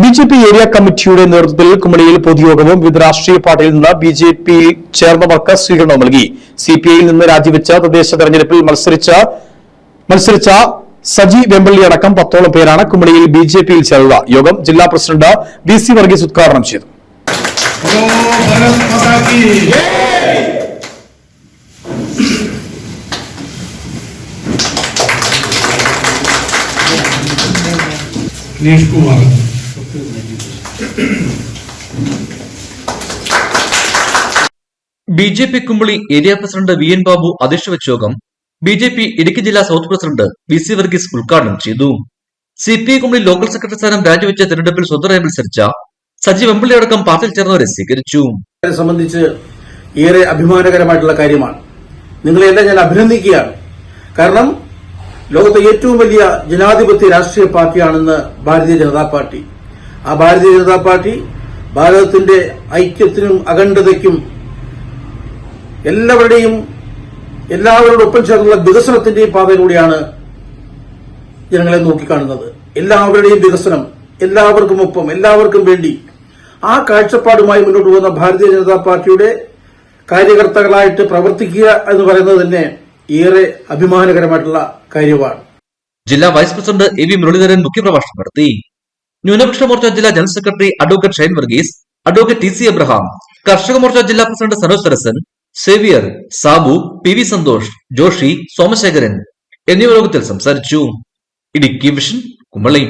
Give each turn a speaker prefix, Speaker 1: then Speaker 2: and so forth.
Speaker 1: B J P area കമ്മിറ്റിയുടെ നേതൃത്വത്തിൽ കുമളിയിൽ പൊതുയോഗവും വിവിധ രാഷ്ട്രീയ പാർട്ടിയിൽ നിന്ന് ബി ജെ പി ചേർന്നവർക്ക് സ്വീകരണം നൽകി. സി പി ഐയിൽ നിന്ന് രാജിവെച്ച തദ്ദേശ തെരഞ്ഞെടുപ്പിൽ മത്സരിച്ച മത്സരിച്ച സജി വെമ്പള്ളി അടക്കം പത്തോളം പേരാണ് കുമളിയിൽ ബി ജെ പിയിൽ ചേർന്നത്. യോഗം ജില്ലാ പ്രസിഡന്റ് വി സി വർഗീസ് ഉദ്ഘാടനം ചെയ്തു.
Speaker 2: Niche Kumar.
Speaker 3: B J P Kumily area president V N Babu അധ്യക്ഷ വെച്ച യോഗം ബി ജെ പി ഇടുക്കി ജില്ലാ south president V C Varghese ഉദ്ഘാടനം ചെയ്തു. C P I Kumily local secretary സ്ഥാനം രാജിവെച്ച തെരഞ്ഞെടുപ്പിൽ സ്വന്തമായി മത്സരിച്ച സജീവ് വെമ്പിള്ളി അടക്കം പാർട്ടിയിൽ ചേർന്നവരെ സ്വീകരിച്ചു.
Speaker 4: സംബന്ധിച്ച് ഏറെ അഭിമാനകരമായിട്ടുള്ള കാര്യമാണ്. നിങ്ങളെല്ലാം ഞാൻ അഭിനന്ദിക്കുകയാണ്. കാരണം ലോകത്തെ ഏറ്റവും വലിയ ജനാധിപത്യ രാഷ്ട്രീയ പാർട്ടിയാണെന്ന് ഭാരതീയ ജനതാ പാർട്ടി ആ ഭാരതീയ ജനതാ പാർട്ടി ഭാരതത്തിന്റെ ഐക്യത്തിനും അഖണ്ഡതയ്ക്കും എല്ലാവരുടെയും എല്ലാവരോടൊപ്പം ചേർന്നുള്ള വികസനത്തിന്റെയും പാതയിലൂടെയാണ് ജനങ്ങളെ നോക്കിക്കാണുന്നത്. എല്ലാവരുടെയും വികസനം എല്ലാവർക്കും ഒപ്പം എല്ലാവർക്കും വേണ്ടി ആ കാഴ്ചപ്പാടുമായി മുന്നോട്ട് പോകുന്ന ഭാരതീയ ജനതാ പാർട്ടിയുടെ കാര്യകർത്താക്കളായിട്ട് പ്രവർത്തിക്കുക എന്ന് പറയുന്നത് തന്നെ ഏറെ അഭിമാനകരമായിട്ടുള്ള കാര്യമാണ്.
Speaker 3: ജില്ലാ vice president A V Muraleedharan മുഖ്യപ്രഭാഷണം നടത്തി. ന്യൂനപക്ഷ മോർച്ച ജില്ലാ general secretary advocate Shine Varghese advocate T C Abraham കർഷക മോർച്ച ജില്ലാ president Sanoj Sarasan Xavier Sabu P V Santhosh Joshi Somasekharan എന്നിവർ യോഗത്തിൽ സംസാരിച്ചു. ഇടുക്കി വിഷൻ കുമളി.